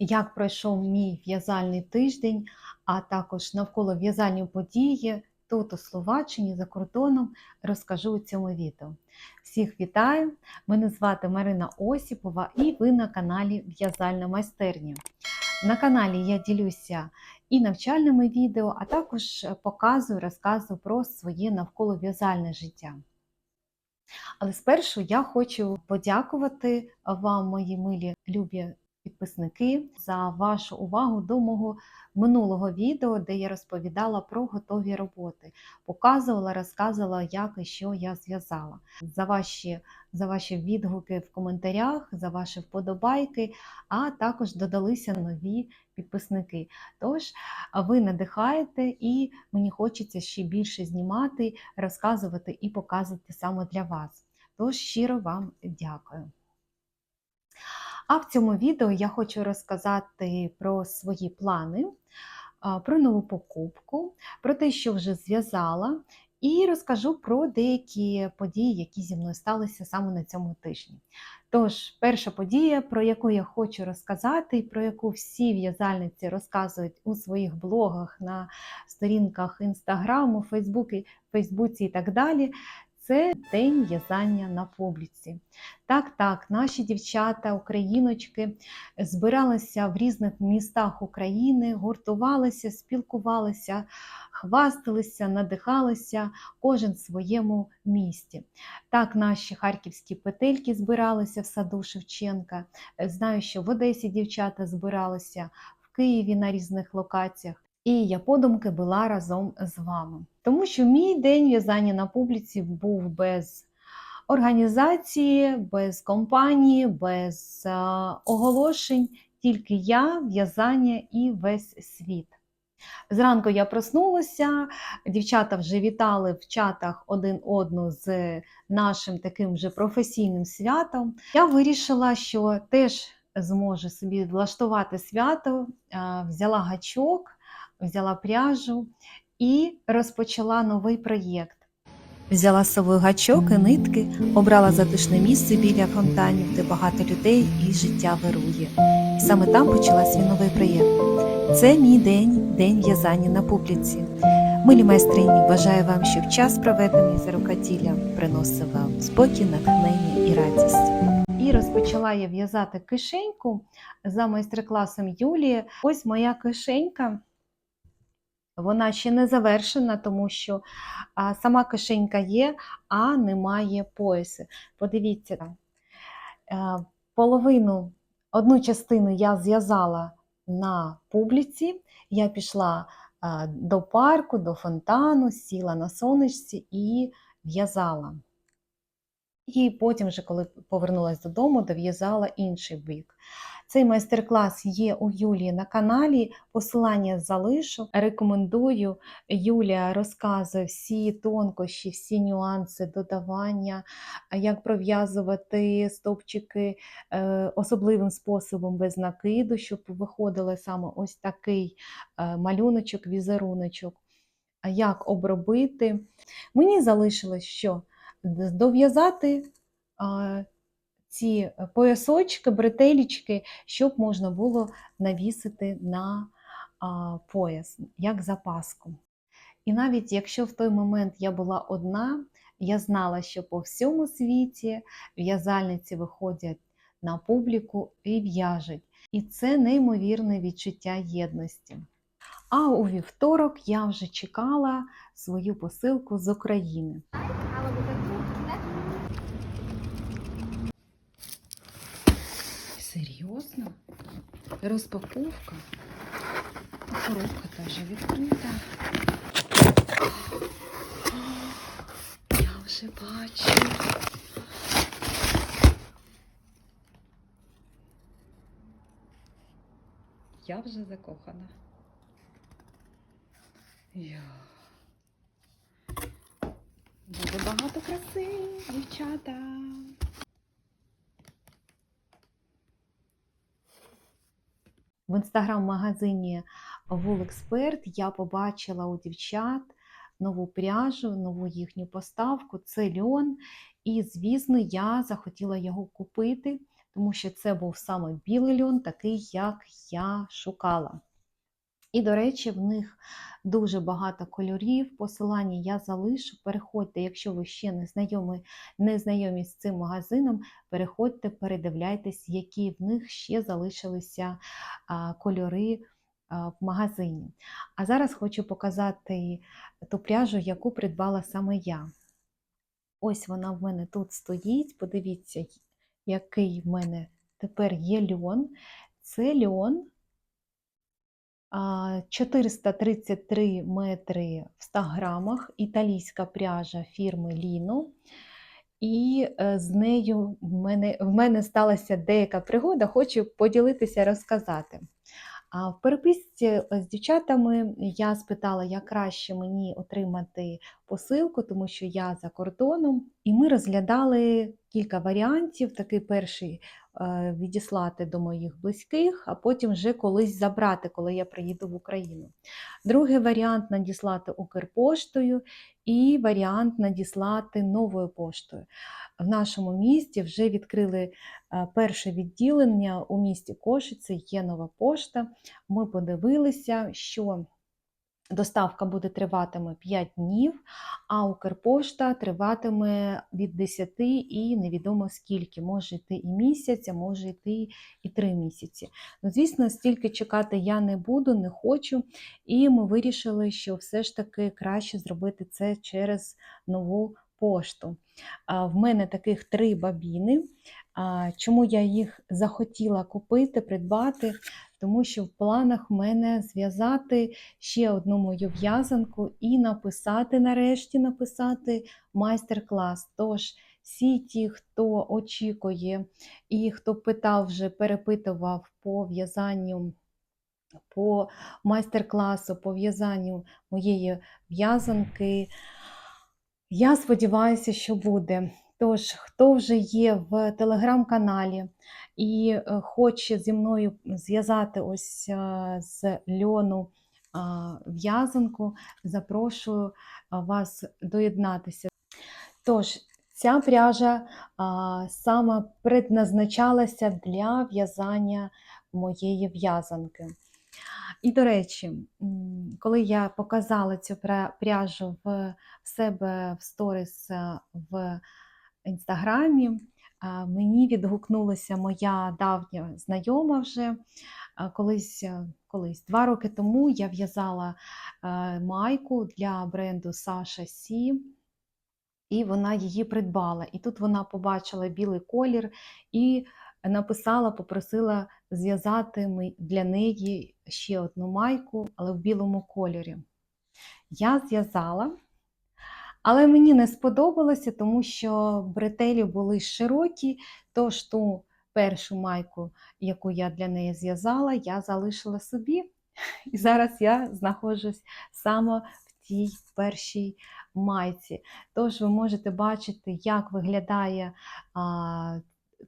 як пройшов мій в'язальний тиждень, а також навколо в'язальні події тут у Словаччині за кордоном розкажу у цьому відео. Всіх вітаю! Мене звати Марина Осіпова і ви на каналі В'язальна майстерня. На каналі я ділюся і навчальними відео, а також показую, розказую про своє навколо в'язальне життя. Але спершу я хочу подякувати вам, мої милі любі підписники, за вашу увагу до мого минулого відео, де я розповідала про готові роботи, показувала, розказувала, як і що я зв'язала. За ваші, за ваші відгуки в коментарях, за ваші вподобайки, а також додалися нові підписники. Тож ви надихаєте, і мені хочеться ще більше знімати, розказувати і показувати саме для вас. Тож щиро вам дякую. А в цьому відео я хочу розказати про свої плани, про нову покупку, про те, що вже зв'язала, і розкажу про деякі події, які зі мною сталися саме на цьому тижні. Тож, перша подія, про яку я хочу розказати, і про яку всі в'язальниці розказують у своїх блогах, на сторінках інстаграму, Фейсбуці, і так далі, це день в'язання на публіці. Так, так, наші дівчата, україночки збиралися в різних містах України, гуртувалися, спілкувалися, хвасталися, надихалися, кожен в своєму місті. Так, наші харківські петельки збиралися в саду Шевченка. Знаю, що в Одесі дівчата збиралися, в Києві на різних локаціях. І я подумки була разом з вами. Тому що мій день в'язання на публіці був без організації, без компанії, без а, оголошень, тільки я, в'язання і весь світ. Зранку я проснулася, дівчата вже вітали в чатах один одну з нашим таким вже професійним святом. Я вирішила, що теж зможу собі влаштувати свято, взяла гачок взяла пряжу і розпочала новий проєкт. Взяла з собою гачок і нитки, обрала затишне місце біля фонтанів, де багато людей і життя вирує. Саме там почала свій новий проєкт. Це мій день, день в'язання на публіці. Милі майстрині, бажаю вам, щоб час, проведений за рукоділлям, приносив вам спокій, натхнення і радість. І розпочала я в'язати кишеньку за майстер-класом Юлії. Ось моя кишенька. Вона ще не завершена, тому що сама кишенька є, а немає поясу. Подивіться, е, половину, одну частину я зв'язала на публіці, я пішла а, до парку, до фонтану, сіла на сонечці і в'язала. І потім, вже, коли повернулася додому, дов'язала інший бік. Цей майстер-клас є у Юлії на каналі. Посилання залишу. Рекомендую. Юлія розказує всі тонкощі, всі нюанси додавання, як пров'язувати стовпчики е, особливим способом без накиду, щоб виходили саме ось такий е, малюночок, візеруночок. Як обробити. Мені залишилось що? Дов'язати ці поясочки, бретелічки, щоб можна було навісити на пояс, як запаску. І навіть якщо в той момент я була одна, я знала, що по всьому світі в'язальниці виходять на публіку і в'яжуть. І це неймовірне відчуття єдності. А у вівторок я вже чекала свою посилку з України. Серйозно? Розпаковка? Коробка теж відкрита. Я вже бачу. Я вже закохана. Я. Дуже багато краси, дівчата. В інстаграм-магазині Wool я побачила у дівчат нову пряжу, нову їхню поставку. Це льон. І, звісно, я захотіла його купити, тому що це був саме білий льон, такий, як я шукала. І, до речі, в них дуже багато кольорів. Посилання я залишу. Переходьте, якщо ви ще не знайомі, не знайомі з цим магазином, переходьте, передивляйтесь, які в них ще залишилися кольори в магазині. А зараз хочу показати ту пряжу, яку придбала саме я. Ось вона в мене тут стоїть. Подивіться, який в мене тепер є льон. Це льон. А, 433 метри в 100 грамах, італійська пряжа фірми Lino. І е, з нею в мене, в мене сталася деяка пригода, хочу поділитися, розказати. А в переписці з дівчатами я спитала, як краще мені отримати посилку, тому що я за кордоном. І ми розглядали кілька варіантів. Такий перший е, відіслати до моїх близьких, а потім вже колись забрати, коли я приїду в Україну. Другий варіант надіслати Укрпоштою, і варіант надіслати новою поштою. В нашому місті вже відкрили е, перше відділення у місті Кошице, є нова пошта. Ми подивилися, що доставка буде триватиме 5 днів, а Укрпошта триватиме від 10 і невідомо скільки. Може йти і місяць, а може йти і 3 місяці. Ну, звісно, стільки чекати я не буду, не хочу. І ми вирішили, що все ж таки краще зробити це через нову пошту. В мене таких три бабіни. Чому я їх захотіла купити, придбати? Тому що в планах в мене зв'язати ще одну мою в'язанку і написати, нарешті написати майстер-клас. Тож, всі ті, хто очікує і хто питав, вже перепитував по в'язанню, по майстер-класу, по в'язанню моєї в'язанки, я сподіваюся, що буде. Тож, хто вже є в телеграм-каналі і е, хоче зі мною зв'язати ось е, з льону в'язанку, запрошую вас доєднатися. Тож, ця пряжа саме предназначалася для в'язання моєї в'язанки. І, до речі, коли я показала цю пряжу в в себе в сторіс е, в інстаграмі, мені відгукнулася моя давня знайома вже. Колись, е, колись два роки тому я в'язала е, майку для бренду Саша Сі. І вона її придбала. І тут вона побачила білий колір і написала, попросила зв'язати для неї ще одну майку, але в білому кольорі. Я зв'язала, але мені не сподобалося, тому що бретелі були широкі, тож ту першу майку, яку я для неї зв'язала, я залишила собі. І зараз я знаходжусь саме в тій першій майці. Тож ви можете бачити, як виглядає а,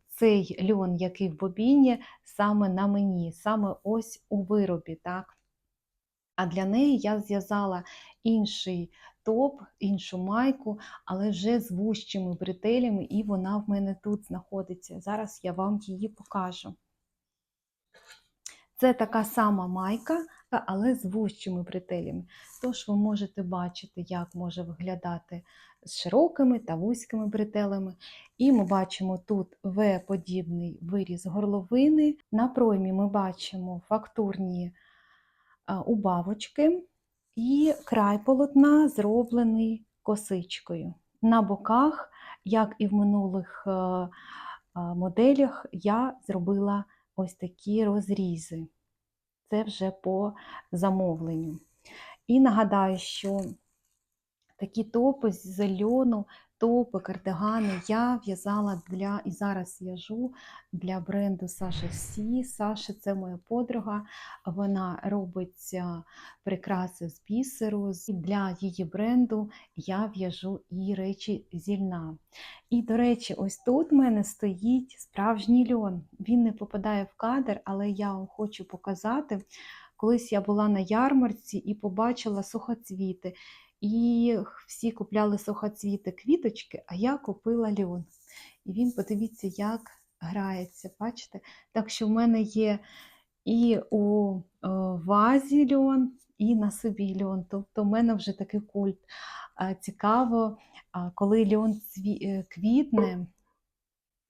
цей льон, який в бобіні, саме на мені, саме ось у виробі. так? А для неї я зв'язала інший топ, іншу майку, але вже з вущими бретелями, і вона в мене тут знаходиться. Зараз я вам її покажу. Це така сама майка, але з вущими бретелями. Тож ви можете бачити, як може виглядати з широкими та вузькими бретелями. І ми бачимо тут В-подібний виріз горловини. На проймі ми бачимо фактурні убавочки і край полотна зроблений косичкою. На боках, як і в минулих е, е, моделях, я зробила ось такі розрізи. Це вже по замовленню. І нагадаю, що такі топи з зелену, топи, кардигани я в'язала для і зараз в'яжу для бренду Саша Сі. Саша це моя подруга. Вона робить прикраси з бісеру. І для її бренду я в'яжу і речі зі льна. І, до речі, ось тут в мене стоїть справжній льон. Він не попадає в кадр, але я вам хочу показати. Колись я була на ярмарці і побачила сухоцвіти. І всі купляли сухоцвіти квіточки, а я купила льон. І він, подивіться, як грається, бачите? Так що в мене є і у е, вазі льон, і на собі льон. Тобто в мене вже такий культ. Цікаво, коли льон е, квітне,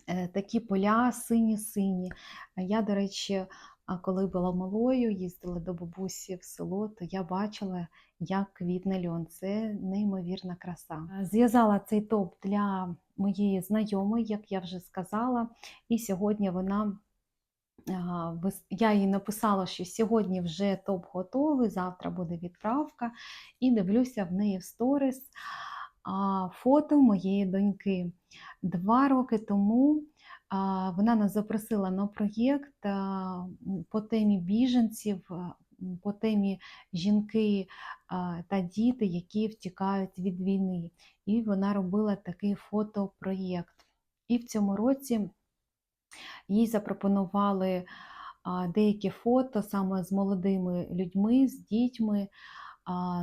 е, такі поля сині-сині. Я, до речі, а, коли була малою, їздила до бабусі в село, то я бачила, як квітне льон. Це неймовірна краса. Зв'язала цей топ для моєї знайомої, як я вже сказала, і сьогодні вона. Я їй написала, що сьогодні вже топ готовий, завтра буде відправка, і дивлюся в неї в сторіс фото моєї доньки. Два роки тому вона нас запросила на проєкт по темі біженців, по темі жінки та діти, які втікають від війни. І вона робила такий фотопроєкт. І в цьому році їй запропонували деякі фото саме з молодими людьми, з дітьми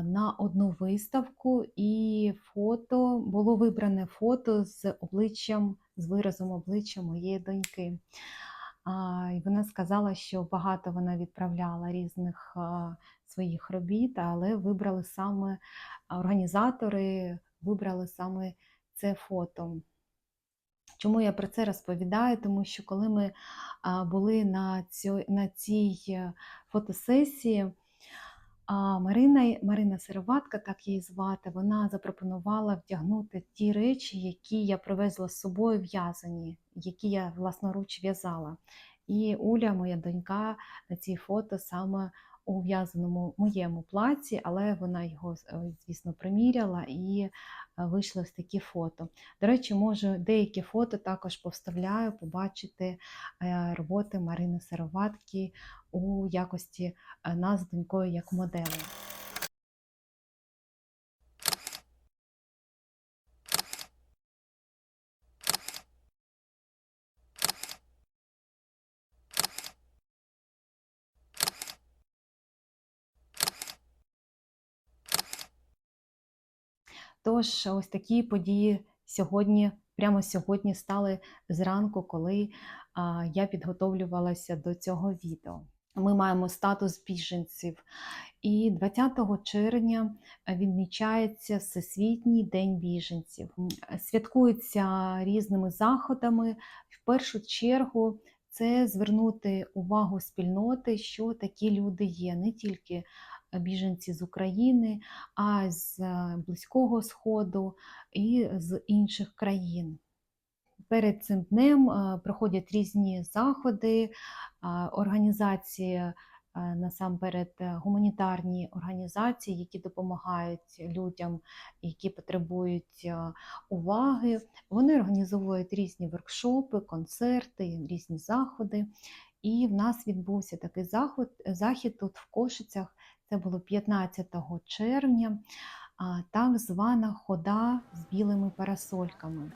на одну виставку, і фото було вибране фото з обличчям, з виразом обличчя моєї доньки. Вона сказала, що багато вона відправляла різних своїх робіт, але вибрали саме організатори, вибрали саме це фото. Чому я про це розповідаю? Тому що коли ми були на, цій е, фотосесії, а, Марина, Марина Сироватка, так її звати, вона запропонувала вдягнути ті речі, які я привезла з собою в'язані, які я власноруч в'язала. І Уля, моя донька, на цій фото саме у в'язаному моєму плаці, але вона його, е, звісно, приміряла і е, вийшли ось такі фото. До речі, можу деякі фото також повставляю, побачити е, роботи Марини Сироватки у якості е, нас донькою як модели. Тож ось такі події сьогодні, прямо сьогодні стали зранку, коли я підготовлювалася до цього відео. Ми маємо статус біженців, і 20 червня відмічається Всесвітній день біженців. Святкується різними заходами. В першу чергу це звернути увагу спільноти, що такі люди є, не тільки біженці з України, а з Близького Сходу і з інших країн. Перед цим днем проходять різні заходи, організації, е, насамперед е, гуманітарні організації, які допомагають людям, які потребують е, уваги. Вони організовують різні воркшопи, концерти, різні заходи. І в нас відбувся такий заход, захід тут в Кошицях. Це було 15 червня, так звана хода з білими парасольками.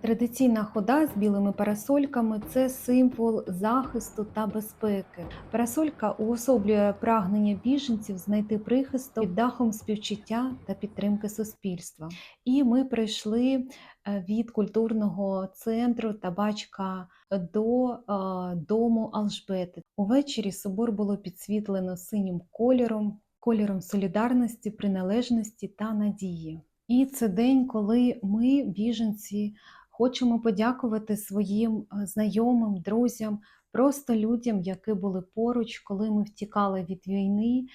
Традиційна хода з білими парасольками це символ захисту та безпеки. Парасолька уособлює прагнення біженців знайти прихисток під дахом співчуття та підтримки суспільства. І ми прийшли е, від культурного центру табачка до е, дому Алжбети. Увечері собор було підсвітлено синім кольором, кольором солідарності, приналежності та надії. І це день, коли ми, біженці, хочемо подякувати своїм е, знайомим, друзям, просто людям, які були поруч, коли ми втікали від війни,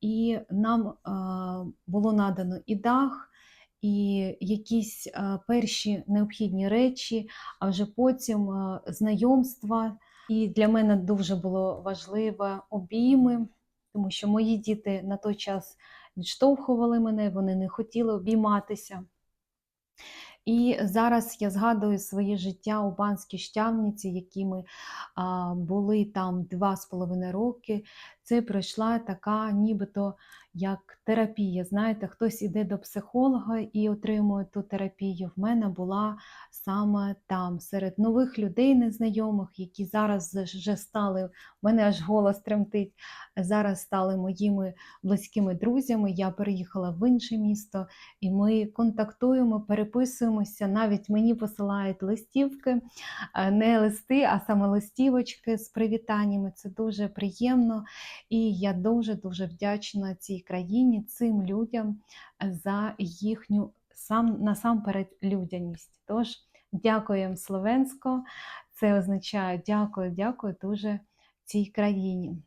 і нам е, було надано і дах, і якісь е, перші необхідні речі, а вже потім знайомства. І для мене дуже було важливо обійми, тому що мої діти на той час відштовхували мене, вони не хотіли обійматися. І зараз я згадую своє життя у Банській Штявниці, які ми були там два з половиною роки. Це пройшла така, нібито як терапія. Знаєте, хтось іде до психолога і отримує ту терапію. В мене була саме там, серед нових людей незнайомих, які зараз вже стали, в мене аж голос тремтить, зараз стали моїми близькими друзями. Я переїхала в інше місто, і ми контактуємо, переписуємо спілкуємося, навіть мені посилають листівки, е, не листи, а саме листівочки з привітаннями. Це дуже приємно. І я дуже-дуже вдячна цій країні, цим людям за їхню сам насамперед людяність. Тож дякуємо Словенсько. Це означає дякую, дякую дуже цій країні.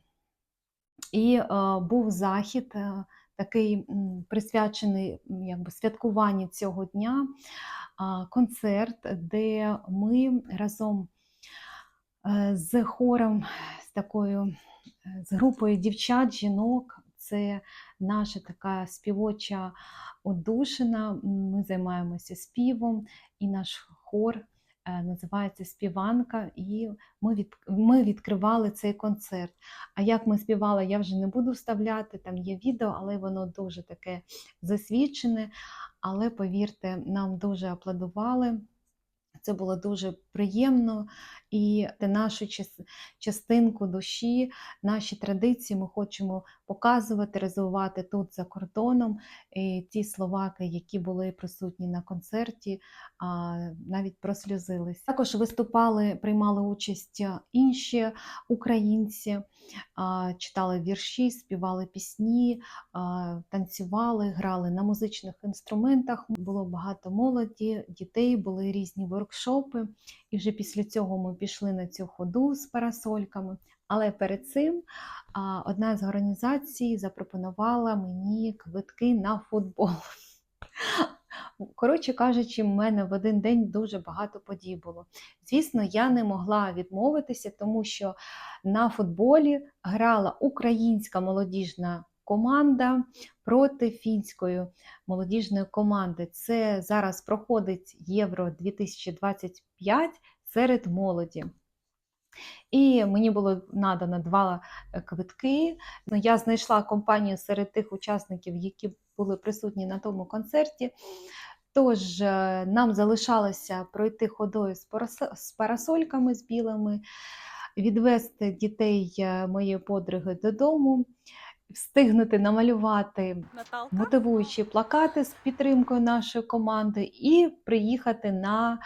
І е, був захід е, такий присвячений якби, святкуванню цього дня, концерт, де ми разом е, з хором, з такою е, з групою дівчат, жінок. Це наша така співоча одушина. Ми займаємося співом, і наш хор е, називається Співанка. І ми, від, ми відкривали цей концерт. А як ми співали, я вже не буду вставляти, там є відео, але воно дуже таке засвідчене. Але повірте, нам дуже аплодували. Це було дуже приємно, і нашу частинку душі, наші традиції ми хочемо показувати, розвивати тут за кордоном. І ті словаки, які були присутні на концерті, навіть прослюзились. Також виступали, приймали участь інші українці, читали вірші, співали пісні, танцювали, грали на музичних інструментах. Було багато молоді, дітей, були різні воркшопи. І вже після цього ми пішли на цю ходу з парасольками. Але перед цим одна з організацій запропонувала мені квитки на футбол. Коротше кажучи, в мене в один день дуже багато подій було. Звісно, я не могла відмовитися, тому що на футболі грала українська молодіжна команда проти фінської молодіжної команди. Це зараз проходить Євро 2025 серед молоді. І мені було надано два е, квитки. Ну, Я знайшла компанію серед тих учасників, які були присутні на тому концерті. Тож е, нам залишалося пройти ходою з парасольками з білими, відвести дітей е, моєї подруги додому, встигнути намалювати Наталка. мотивуючі плакати з підтримкою нашої команди і приїхати на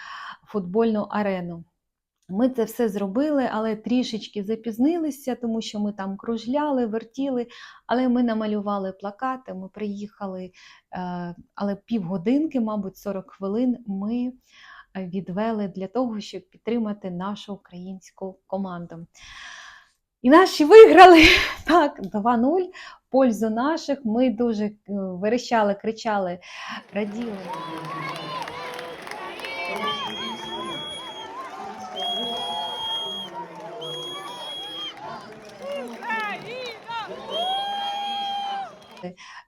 футбольну арену. Ми це все зробили, але трішечки запізнилися, тому що ми там кружляли, вертіли, але ми намалювали плакати, ми приїхали, е, але півгодинки, мабуть, 40 хвилин ми відвели для того, щоб підтримати нашу українську команду. І наші виграли так, 2-0 пользу наших. Ми дуже е, верещали, кричали, раділи.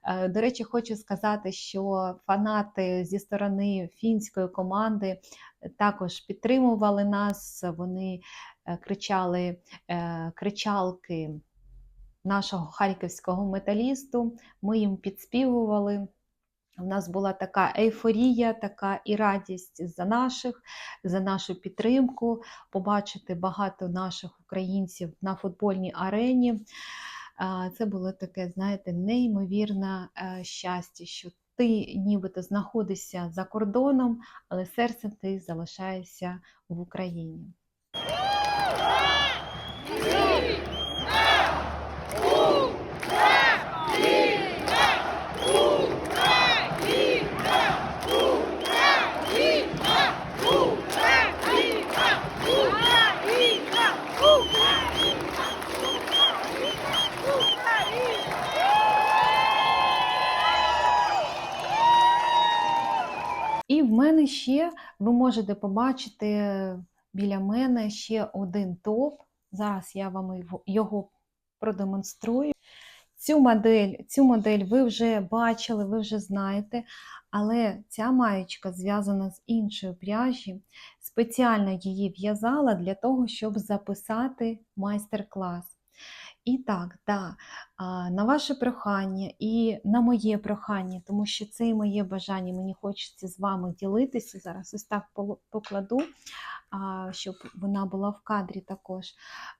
Е, До речі, хочу сказати, що фанати зі сторони фінської команди також підтримували нас. Вони кричали е, кричалки нашого харківського металісту. Ми їм підспівували. У нас була така ейфорія, така і радість за наших, за нашу підтримку, побачити багато наших українців на футбольній арені. Це було таке, знаєте, неймовірне е, щастя, що ти нібито знаходишся за кордоном, але серцем ти залишаєшся в Україні. Можете побачити біля мене ще один топ. Зараз я вам його- продемонструю. Цю модель, цю модель ви вже бачили, ви вже знаєте, але ця маєчка зв'язана з іншої пряжі. Спеціально її в'язала для того, щоб записати майстер-клас. І так, да, на ваше прохання і на моє прохання, тому що це і моє бажання, мені хочеться з вами ділитися. Зараз ось так покладу, щоб вона була в кадрі також.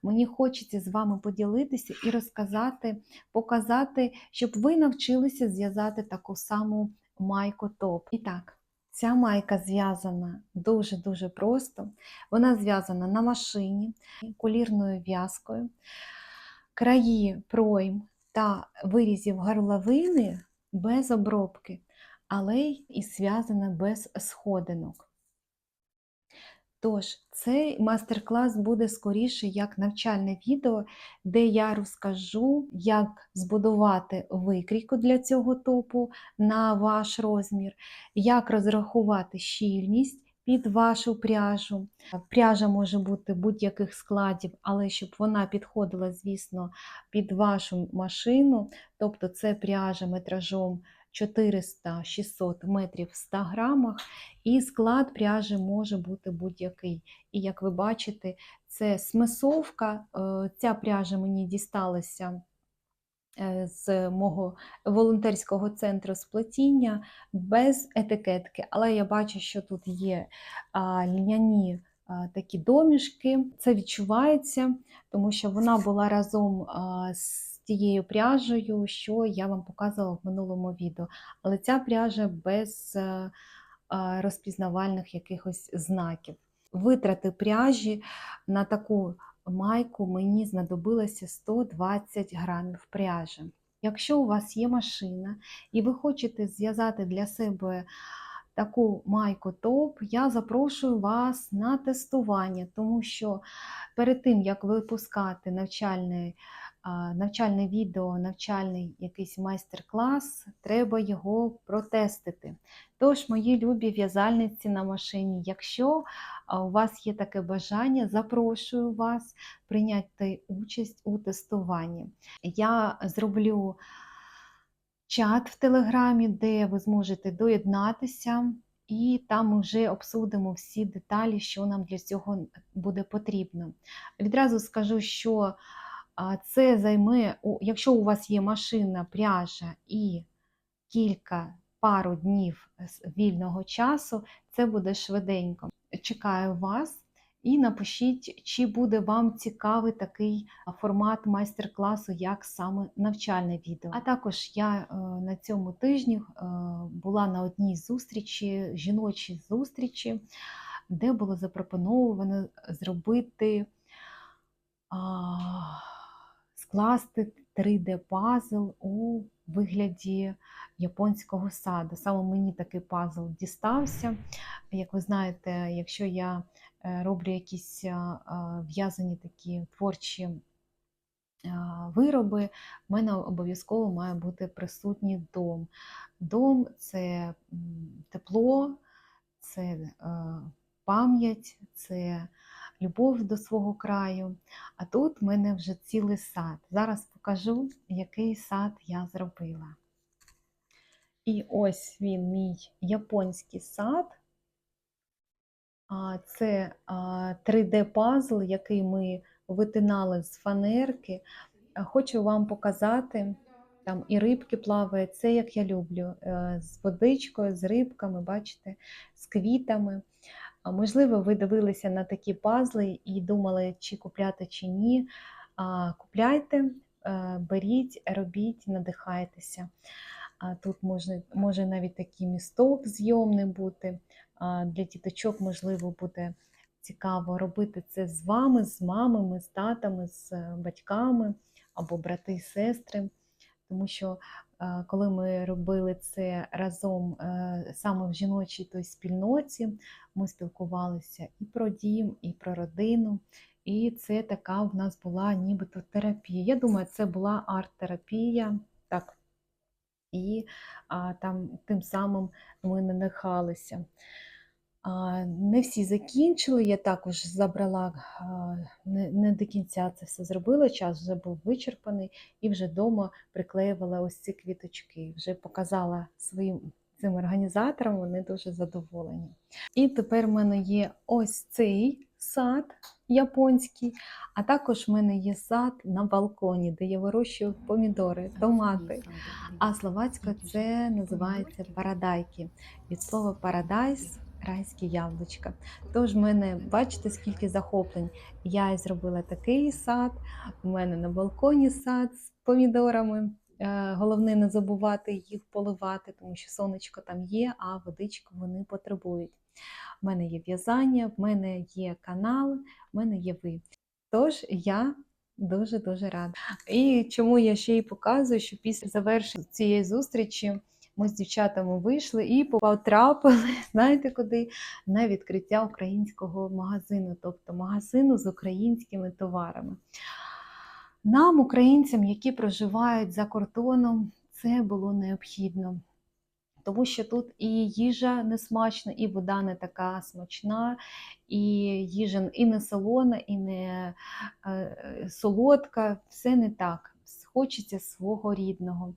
Мені хочеться з вами поділитися і розказати, показати, щоб ви навчилися зв'язати таку саму майку топ. І так, Ця майка зв'язана дуже-дуже просто. Вона зв'язана на машині колірною в'язкою. Краї пройм та вирізів горловини без обробки, але й і зв'язана без сходинок. Тож, цей майстер-клас буде скоріше як навчальне відео, де я розкажу, як збудувати викрійку для цього топу на ваш розмір, як розрахувати щільність під вашу пряжу. Пряжа може бути будь-яких складів, але щоб вона підходила, звісно, під вашу машину, тобто це пряжа метражом 400-600 метрів в 100 грамах, і склад пряжі може бути будь-який. І як ви бачите, це смесовка. Е, Ця пряжа мені дісталася з мого волонтерського центру сплетіння без етикетки. Але я бачу, що тут є льняні такі домішки. Це відчувається, тому що вона була разом з тією пряжею, що я вам показувала в минулому відео. Але ця пряжа без е, розпізнавальних якихось знаків. Витрати пряжі на таку майку мені знадобилося 120 грамів пряжі. Якщо у вас є машина і ви хочете зв'язати для себе таку майку топ, я запрошую вас на тестування, тому що перед тим, як випускати навчальний, навчальне відео, навчальний якийсь майстер-клас, треба його протестити. Тож, мої любі в'язальниці на машині, якщо у вас є таке бажання, запрошую вас прийняти участь у тестуванні. Я зроблю чат в Телеграмі, де ви зможете доєднатися, і там вже обсудимо всі деталі, що нам для цього буде потрібно. Відразу скажу, що це займе, якщо у вас є машина, пряжа і кілька пару днів з вільного часу, це буде швиденько. Чекаю вас і напишіть, чи буде вам цікавий такий формат майстер-класу, як саме навчальне відео. А також я е, на цьому тижні е, була на одній зустрічі, жіночій зустрічі, де було запропоновано зробити скласти 3D-пазл у вигляді японського саду. Саме мені такий пазл дістався. Як ви знаєте, якщо я е, роблю якісь а, а, в'язані такі творчі вироби, в мене обов'язково має бути присутній дом. Дом це тепло, це е, пам'ять, це любов до свого краю. А тут в мене вже цілий сад. Зараз покажу, який сад я зробила. І ось він, мій японський сад. Це 3D-пазл, який ми витинали з фанерки. Хочу вам показати, там і рибки плавають, це як я люблю, е, з водичкою, з рибками, бачите, з квітами. Можливо, ви дивилися на такі пазли і думали, чи купляти, чи ні. Купляйте, е, беріть, робіть, надихайтеся. Тут може, може навіть такий місток зйомний бути. Для діточок, можливо, буде цікаво робити це з вами, з мамами, з татами, з е, батьками або брати і сестри. Тому що коли ми робили це разом е, саме в жіночій той спільноті, ми спілкувалися і про дім, і про родину. І це така в нас була нібито терапія. Я думаю, це була арт-терапія. Так. І а, там тим самим ми надихалися. Не всі закінчили, я також забрала, не, не до кінця це все зробила, час вже був вичерпаний, і вже вдома приклеювала ось ці квіточки. Вже показала своїм цим організаторам, вони дуже задоволені. І тепер в мене є ось цей сад японський, а також в мене є сад на балконі, де я вирощую помідори, томати. А словацькою це називається парадайки. Від слова парадайс райське яблучко. Тож в мене, бачите, скільки захоплень. Я зробила такий сад, у мене на балконі сад з помідорами. Е, Головне не забувати їх поливати, тому що сонечко там є, а водичку вони потребують. У мене є в'язання, в мене є канал, в мене є ви. Тож я дуже-дуже рада. І чому я ще й показую, що після завершення цієї зустрічі ми з дівчатами вийшли і потрапили, знаєте куди? На відкриття українського магазину, тобто магазину з українськими товарами. Нам, українцям, які проживають за кордоном, це було необхідно. Тому що тут і їжа не смачна, і вода не така смачна, і їжа і не солона, і не е, солодка, все не так. Хочеться свого рідного.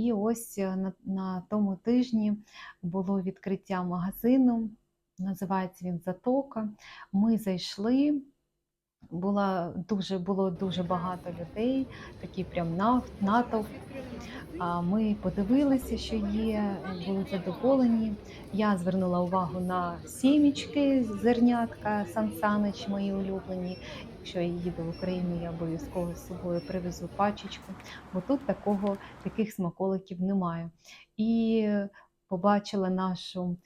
І ось е, на, на тому тижні було відкриття магазину, називається він Затока. Ми зайшли. Була дуже, було дуже багато людей, такий прям натовп. Ми подивилися, що є, були задоволені. Я звернула увагу на сімічки, зернятка Сан Санич, мої улюблені. Якщо я їду в Україну, я обов'язково з собою привезу пачечку, бо тут такого, таких смаколиків немає. І побачила нашу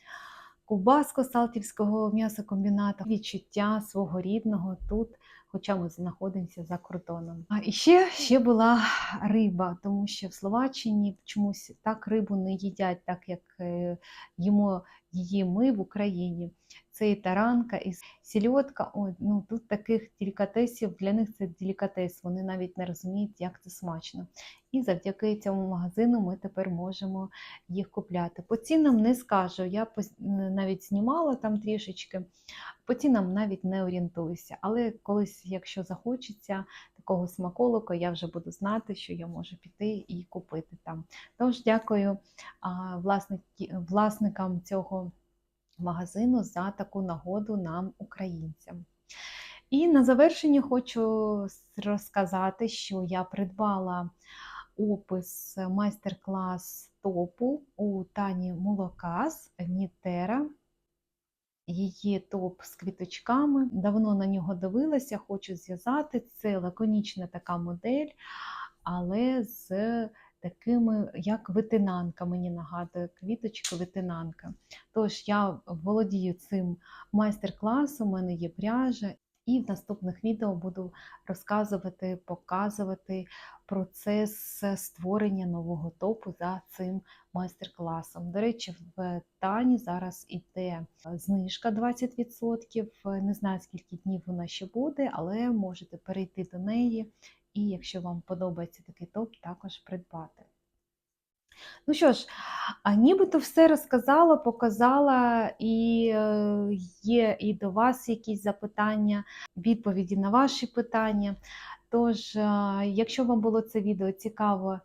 ковбаску Салтівського м'ясокомбінату, відчуття свого рідного тут, хоча ми знаходимося за кордоном. А ще, ще була риба, тому що в Словаччині чомусь так рибу не їдять, так як е, їмо її ми в Україні. Це і таранка, і сільотка. Ой, ну тут таких делікатесів для них це делікатес. Вони навіть не розуміють, як це смачно. І завдяки цьому магазину ми тепер можемо їх купляти. По цінам не скажу, я навіть знімала там трішечки, по цінам навіть не орієнтуюся. Але колись, якщо захочеться такого смаколика, я вже буду знати, що я можу піти і купити там. Тож дякую а, власники- власникам цього магазину за таку нагоду нам, українцям. І на завершення хочу розказати, що я придбала опис майстер-клас топу у Тані Молокас Нітера. Її топ з квіточками. Давно на нього дивилася, хочу зв'язати. Це лаконічна така модель, але з такими, як витинанка, мені нагадує, квіточка витинанка. Тож я володію цим майстер-класом, у мене є пряжа, і в наступних відео буду розказувати, показувати процес створення нового топу за цим майстер-класом. До речі, в Тані зараз іде знижка 20%. Не знаю, скільки днів вона ще буде, але можете перейти до неї. І якщо вам подобається такий топ, також придбати. Ну що ж, а нібито все розказала, показала, і е, є і до вас якісь запитання, відповіді на ваші питання. Тож, е, якщо вам було це відео цікаво,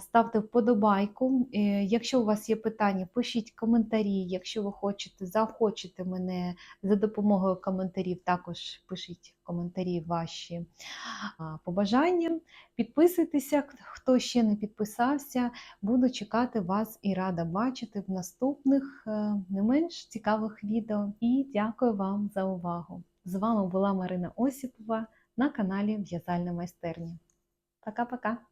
ставте вподобайку. Е, Якщо у вас є питання, пишіть коментарі. Якщо ви хочете, захочете мене за допомогою коментарів, також пишіть коментарі ваші побажання. Підписуйтеся, хто ще не підписався. Буду чекати вас і рада бачити в наступних е, не менш цікавих відео. І дякую вам за увагу! З вами була Марина Осіпова на каналі В'язальна майстерня. Пока-пока!